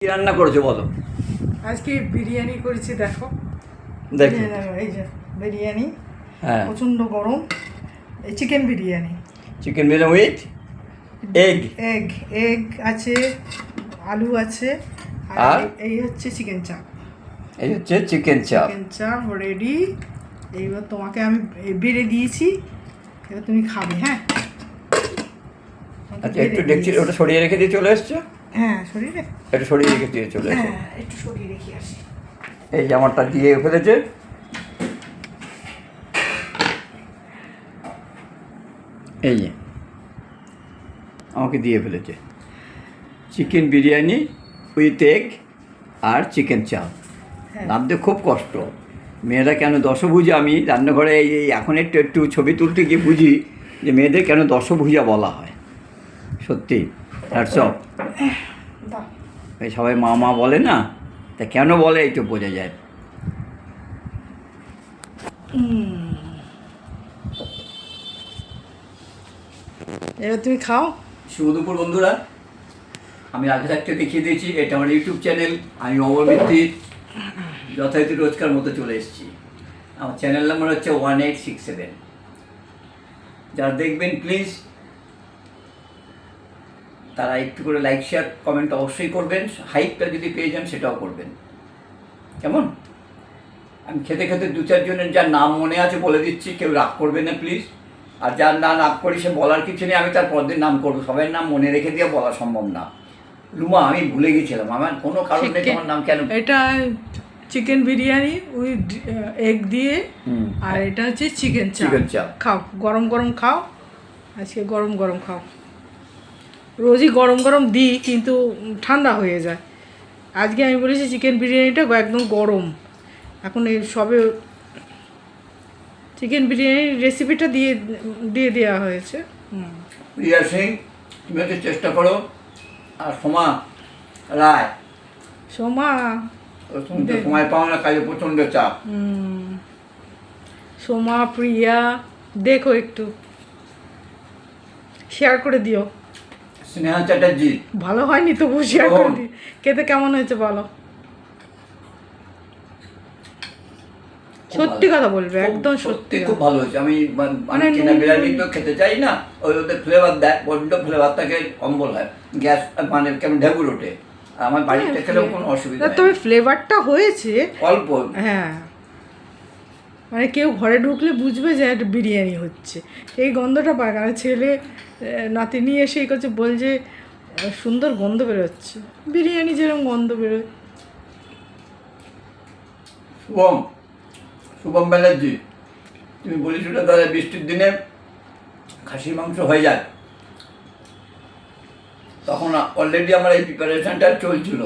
কি রান্না করেছ বলো? আজকে বিরিয়ানি করেছি দেখো। দেখি। এই যে বিরিয়ানি হ্যাঁ। প্রচণ্ড গরম। এই chicken biryani. Chicken biryani with egg egg egg আছে আলু আছে আর? এই হচ্ছে চিকেন চাপ এই হচ্ছে চিকেন চাপ চিকেন চাপ রেডি এইবার তোমাকে আমি বেড়ে দিয়েছি এবার তুমি খাবে হ্যাঁ? আচ্ছা একটু দেখছি ওটা সরিয়ে রেখে দিয়ে চলে এসছো? হ্যাঁ শরীরে? একটু সরিয়ে রেখে দিয়ে চলে এসো হ্যাঁ একটু সরিয়ে রেখে আসি। এই জামাটা দিয়ে ফেলেছে। এই যে আমাকে দিয়ে ফেলেছে। চিকেন বিরিয়ানি উইথ এগ আর চিকেন চাপ হ্যাঁ। নামতে খুব কষ্ট। মেয়েরা কেন দশভুজা? আমি রান্নাঘরে এই এই এখন একটু একটু ছবি তুলতে গিয়ে বুঝি যে মেয়েদের কেন দশভুজা বলা হয়। সত্যি। সব? সবাই মা মা বলে না? তা কেন বলে এই তো বোঝা যায়। এবার তুমি খাও। শুভ দুপুর বন্ধুরা। আমি আগে থাকতে দেখিয়ে দিয়েছি এটা আমার ইউটিউব চ্যানেল। আমি অববৃত্তি যথারীতি রোজকার মতো চলে এসেছি। আমার চ্যানেল নাম্বার হচ্ছে ওয়ান এইট সিক্স সেভেন। যারা দেখবেন প্লিজ তারা একটু করে লাইক শেয়ার কমেন্ট অবশ্যই করবেন। হাইপটা যদি পেয়ে যান সেটাও করবেন। কেমন? আমি খেতে খেতে দু চারজনের যার নাম মনে আছে বলে দিচ্ছি কেউ রাগ করবে না প্লিজ আর যার না রাগ করি সে বলার কিছু নেই আমি তার পরদিন নাম করব। সবাই নাম মনে রেখে দিয়ে বলা সম্ভব না। রুমা আমি ভুলে গেছিলাম। আমার কোনো কারণ তোমার নাম কেন? এটা চিকেন বিরিয়ানি উইথ এগ দিয়ে আর এটা হচ্ছে চিকেন চাপ চিকেন চাপ খাও গরম গরম খাও। আজকে গরম গরম খাও। রোজই গরম গরম দিই কিন্তু ঠান্ডা হয়ে যায়। আজকে আমি বলেছি চিকেন বিরিয়ানিটা একদম গরম। এখন এই সবে চিকেন বিরিয়ানির রেসিপিটা দিয়ে দিয়ে দেওয়া হয়েছে। প্রিয়া সিং তুমি চেষ্টা করো। আর সোমা রায়। সোমা সময় পাও না কাজে প্রচণ্ড চাপ। সোমা প্রিয়া দেখো একটু। শেয়ার করে দিও। স্নেহা চ্যাটার্জি। ভালো হয়নি শেয়ার করে। খেতে কেমন হয়েছে বলো? সত্যি কথা বলবে একদম সত্যি খুব ভালো হয়েছে। আমি মানে চেনা বিরিয়ানি তো খেতে চাই না ওই ওদের ফ্লেভার দেয় বড্ড ফ্লেভারটাকে অম্বল হয়। গ্যাস মানে কেমন ঢেকুর ওঠে। আমার বাড়িতে খেলেও কোনো অসুবিধা তবে ফ্লেভারটা হয়েছে। অল্প। হ্যাঁ। মানে কেউ ঘরে ঢুকলে বুঝবে যে একটা বিরিয়ানি হচ্ছে। এই গন্ধটা পায় কারণ ছেলে নাতি নিয়ে এসে এই করছে বলছে আহ, সুন্দর গন্ধ বেরোচ্ছে। বিরিয়ানি যেরকম গন্ধ বেরোয়। শুভম শুভম ব্যানার্জি তুমি বলিস ওটা দাদা বৃষ্টির দিনে খাসির মাংস হয়ে যায়। তখন অলরেডি আমার এই প্রিপারেশনটা চলছিল।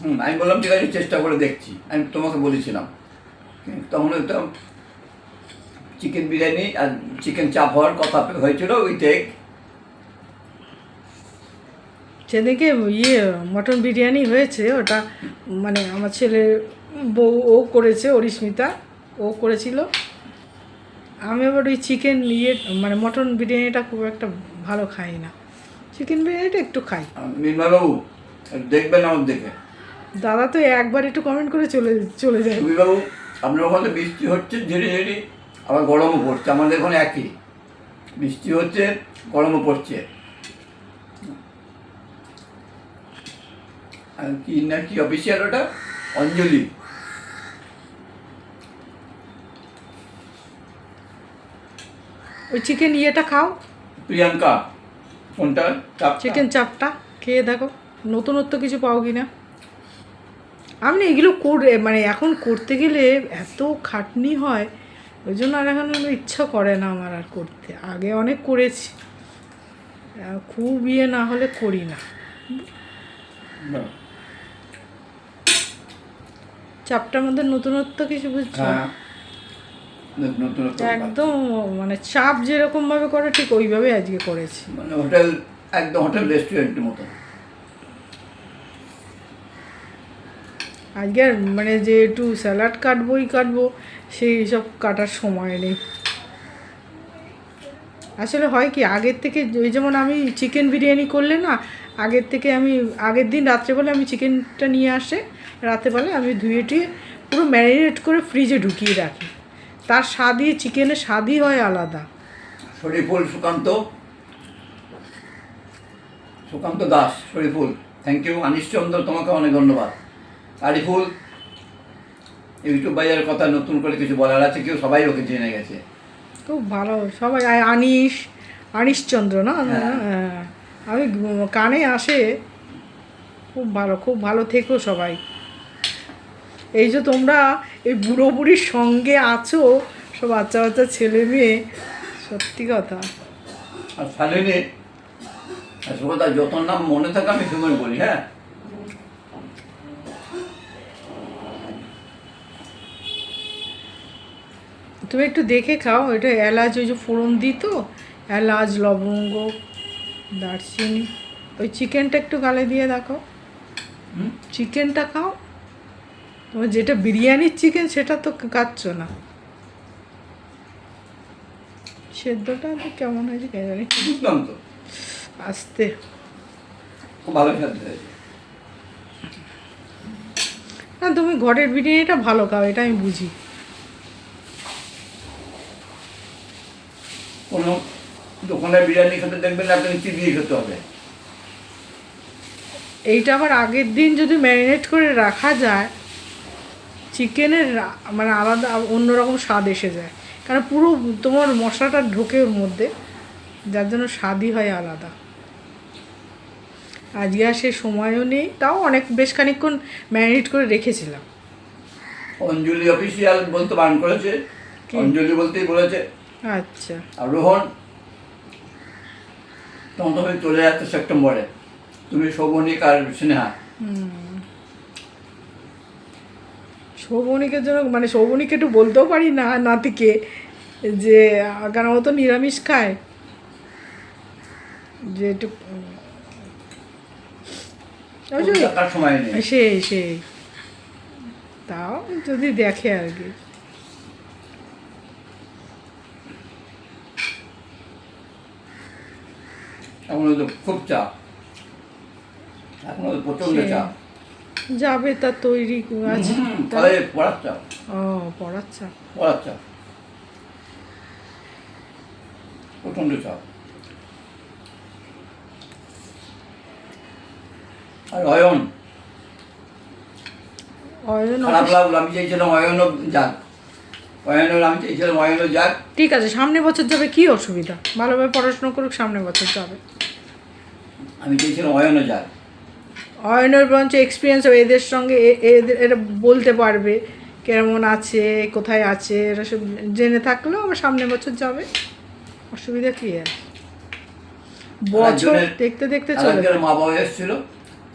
হুম আমি বললাম ঠিক আছে চেষ্টা করে দেখছি। আমি তোমাকে বলেছিলাম। তখন তো চিকেন বিরিয়ানি আর চিকেন চাপ হওয়ার কথা হয়েছিল উইথ এগ সেদিকে ইয়ে মটন বিরিয়ানি হয়েছে ওটা মানে আমার ছেলে বউ ও করেছে অরিস্মিতা ও করেছিল। আমি আবার ওই চিকেন ইয়ে মানে মটন বিরিয়ানিটা খুব একটা ভালো খাই না। চিকেন বিরিয়ানিটা একটু খাই। মিনবাবু দেখবেন আমার দেখে দাদা তো একবার একটু কমেন্ট করে চলে চলে যায়। সুবিবাবু আপনার ওখানে বৃষ্টি হচ্ছে ধীরে ঝিরি আবার গরমও পড়ছে আমাদের ওখানে একই। বৃষ্টি হচ্ছে গরমও পড়ছে। কি না কি অফিসিয়াল ওটা? অঞ্জলি। ওই চিকেন ইয়েটা খাও। প্রিয়াঙ্কা কোনটা? চাপ চিকেন চাপটা খেয়ে দেখো। নতুনত্ব কিছু পাও কি না আমি না এগুলো করে মানে এখন করতে গেলে এত খাটনি হয় ওই জন্য আর এখন ইচ্ছা করে না আমার আর করতে। আগে অনেক করেছি খুব ইয়ে না হলে করি না। চাপটার মধ্যে নতুনত্ব কিছু বুঝছ? হ্যাঁ। একদম মানে চাপ যেরকম ভাবে করে ঠিক ওইভাবে আজকে করেছি। মানে হোটেল একদম হোটেল রেস্টুরেন্টের মতো। আজকে আর মানে যে একটু স্যালাড কাটবোই কাটবো, সেই সব কাটার সময় নেই। আসলে হয় কি, আগের থেকে ওই যেমন আমি চিকেন বিরিয়ানি করলে না, আগের থেকে আমি, আগের দিন রাত্রেবেলা আমি চিকেনটা নিয়ে আসে রাত্রেবেলা আমি ধুয়ে টুয়ে পুরো ম্যারিনেট করে ফ্রিজে ঢুকিয়ে রাখি। তার স্বাদই চিকেনের স্বাদই হয় আলাদা। শরীফুল সুকান্ত। সুকান্ত দাস শরীফুল থ্যাংক ইউ আনিস চন্দ্র, তোমাকে অনেক ধন্যবাদ। আরিফুল ইউটিউব বাজারের কথা নতুন করে কিছু বলার আছে? কেউ সবাই ওকে জেনে গেছে। খুব ভালো সবাই আনিস আনিশচন্দ্র না? হ্যাঁ। হ্যাঁ আমি কানে আসে খুব ভালো খুব ভালো থেকো সবাই। এই যে তোমরা এই বুড়ো বুড়ির সঙ্গে আছো সব বাচ্চা বাচ্চা ছেলে মেয়ে সত্যি কথা। আর শালিনী যত নাম মনে থাকে আমি সময় বলি হ্যাঁ? তুমি একটু দেখে খাও এটা এলাচ ওই যে ফোড়ন দিই তো এলাচ লবঙ্গ দারচিনি। ওই চিকেনটা একটু গালে দিয়ে দেখো। হুম? চিকেনটা খাও। তোমার যেটা বিরিয়ানির চিকেন সেটা তো খাচ্ছ না। সেদ্ধটা তো কেমন হয়েছে কে জানি। বুঝলাম তো আস্তে ভালো না তুমি ঘরের বিরিয়ানিটা ভালো খাও এটা আমি বুঝি। কোনো দোকানে বিরিয়ানি খেতে দেখবেন না আপনাকে চিবিয়ে খেতে হবে। এইটা আবার আগের দিন যদি ম্যারিনেট করে রাখা যায় চিকেনের মানে আলাদা অন্যরকম স্বাদ এসে যায়। কারণ পুরো তোমার মশলাটা ঢোকে ওর মধ্যে যার জন্য স্বাদই হয় আলাদা। আজকে আর সে সময়ও নেই তাও অনেক বেশ খানিকক্ষণ ম্যারিনেট করে রেখেছিলাম। অঞ্জলি অফিসিয়াল বলতে বারণ করেছে। অঞ্জলি বলতেই বলেছে আচ্ছা। আর রোহন তোমার তবে চলে যাচ্ছে সেপ্টেম্বরে। তুমি শোভনিক আর স্নেহা। সৌবনিকের জন্য মানে সৌবনিকে একটু বলতেও পারি না নাতিকে যে কেন ও তো নিরামিষ খায়। যে একটু সেই সেই। তাও যদি দেখে আর কি। এখন তো খুব চাপ এখন তো প্রচণ্ড সে- চাপ যাবে তার তৈরি আছে। পড়ার চাপ ও পড়ার চাপ চাপ আর অয়ন? অয়ন খারাপ অফিস- লাগল আমি চাইছিলাম অয়নও যাক। অয়নের আমি চাইছিলাম অয়নও যাক। ঠিক আছে সামনে বছর যাবে কি অসুবিধা? ভালোভাবে পড়াশোনা করুক সামনে বছর যাবে। আমি চাইছিলাম অয়নও যাক অয়নের বরঞ্চ এক্সপিরিয়েন্স হবে এদের সঙ্গে এদের এরা বলতে পারবে কেমন আছে কোথায় আছে এরা সব জেনে থাকলেও আবার সামনে বছর যাবে। অসুবিধা কি আর? বছর দেখতে দেখতে চলে মা বাবা এসেছিল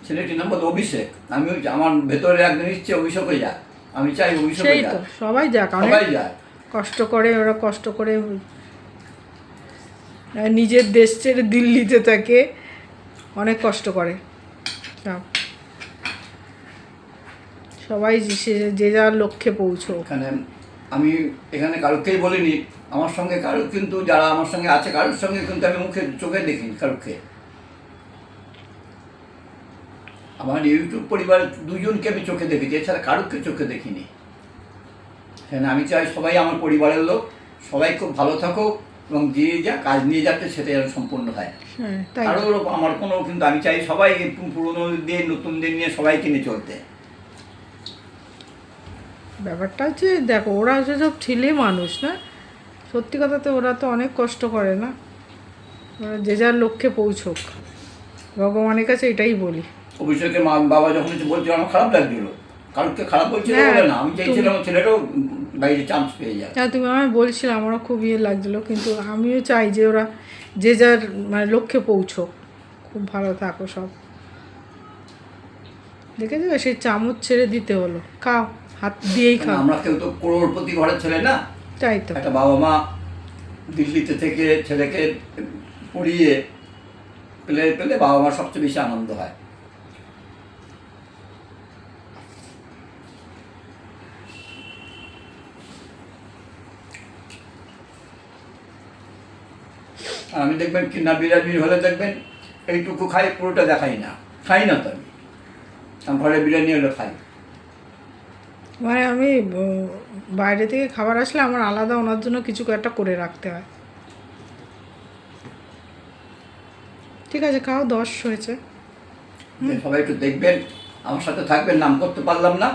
ছেলেটির নাম অভিষেক। আমি আমার ভেতরে ইচ্ছে অভিষেকই যাক। আমি চাই সেই তো সবাই যাক সবাই যাক। কষ্ট করে ওরা কষ্ট করে নিজের দেশ ছেড়ে দিল্লিতে থাকে। অনেক কষ্ট করে। সব সবাই যে- যার লক্ষ্যে পৌঁছো। এখানে আমি এখানে কারোকেই বলিনি, আমার সঙ্গে কারও কিন্তু যারা আমার সঙ্গে আছে, কারোর সঙ্গে কিন্তু আমি মুখে চোখে দেখিনি কারুকে। আমার ইউটিউব পরিবারের দুজনকে আমি চোখে দেখেছি, এছাড়া কারোকে চোখে দেখিনি। হ্যাঁ আমি চাই সবাই আমার পরিবারের লোক, সবাই খুব ভালো থাকুক। এবং যে যা কাজ নিয়ে যাচ্ছে সেটা যেন সম্পূর্ণ হয়। হ্যাঁ তাই। কারোর আমার কোনো কিন্তু আমি চাই সবাই পুরনো দিয়ে নতুন দিন নিয়ে সবাই কিনে চলতে। ব্যাপারটা হচ্ছে দেখো ওরা হচ্ছে সব ছেলে মানুষ না? সত্যি কথা তো ওরা তো অনেক কষ্ট করে না? ওরা যে যার লক্ষ্যে পৌঁছোক। ভগবানের কাছে এটাই বলি। অভিষেকের মা বাবা যখন কিছু বলছিল আমার খারাপ লাগছিল। কারোকে খারাপ বলছিল হ্যাঁ, বলে না আমি চাইছিলাম ছেলেটাও বাইরে চান্স পেয়ে যায়। হ্যাঁ তুমি আমায় বলছিলে আমারও খুব ইয়ে লাগছিল কিন্তু আমিও চাই যে ওরা যে যার মানে লক্ষ্যে পৌঁছোক। খুব ভালো থাকো সব। দেখেছ? সেই চামচ ছেড়ে দিতে হলো। খাও হাত দিয়েই খাও। আমরা কেউ তো করোড়পতি ঘরের ছেলে না। তাই তো। একটা বাবা মা দিল্লিতে থেকে ছেলেকে পড়িয়ে পেলে পেলে বাবা মার সবচেয়ে বেশি আনন্দ হয়। আমি দেখবেন কি না বিরামির হলে দেখবেন এইটুকু খাই পুরোটা দেখাই না। খাই না তো আমি। আমি ঘরে বিরিয়ানি হলে খাই। মানে আমি বাইরে থেকে খাবার আসলে আমার আলাদা ওনার জন্য কিছু একটা করে রাখতে হয়। ঠিক আছে খাও দশ হয়েছে। সবাই একটু দেখবেন আমার সাথে থাকবেন নাম করতে পারলাম না।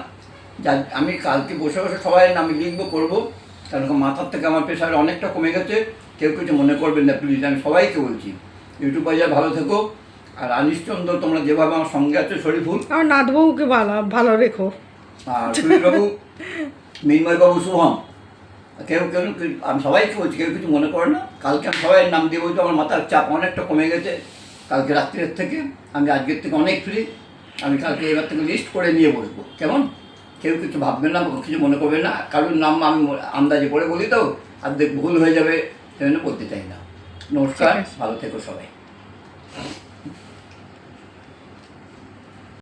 যা আমি কালকে বসে বসে সবাই আমি লিখব করব। কারণ মাথার থেকে আমার প্রেশার অনেকটা কমে গেছে। কেউ কিছু মনে করবেন না প্লিজ আমি সবাইকে বলছি ইউটিউব বাজার ভালো থেকো আর আনিশচন্দ্র তোমরা যেভাবে আমার সঙ্গে আছো শরীফুল। আমার নাতবউকে ভালো ভালো রেখো। আর সুনীলবাবু মিনময়বাবু শুভম কেউ কেউ আমি সবাইকে বলছি কেউ কিছু মনে করে না কালকে আমি সবাই নাম দিয়ে বলছি আমার মাথার চাপ অনেকটা কমে গেছে কালকে রাত্রের থেকে আমি আজকের থেকে অনেক ফ্রি আমি কালকে এবার থেকে লিস্ট করে নিয়ে বসবো কেমন? কেউ কিছু ভাববে না কিছু মনে করবে না কারোর নাম আমি আন্দাজে করে বলি তো আর দেখ ভুল হয়ে যাবে সেজন্য বলতে চাই না নমস্কার ভালো থেকো সবাই।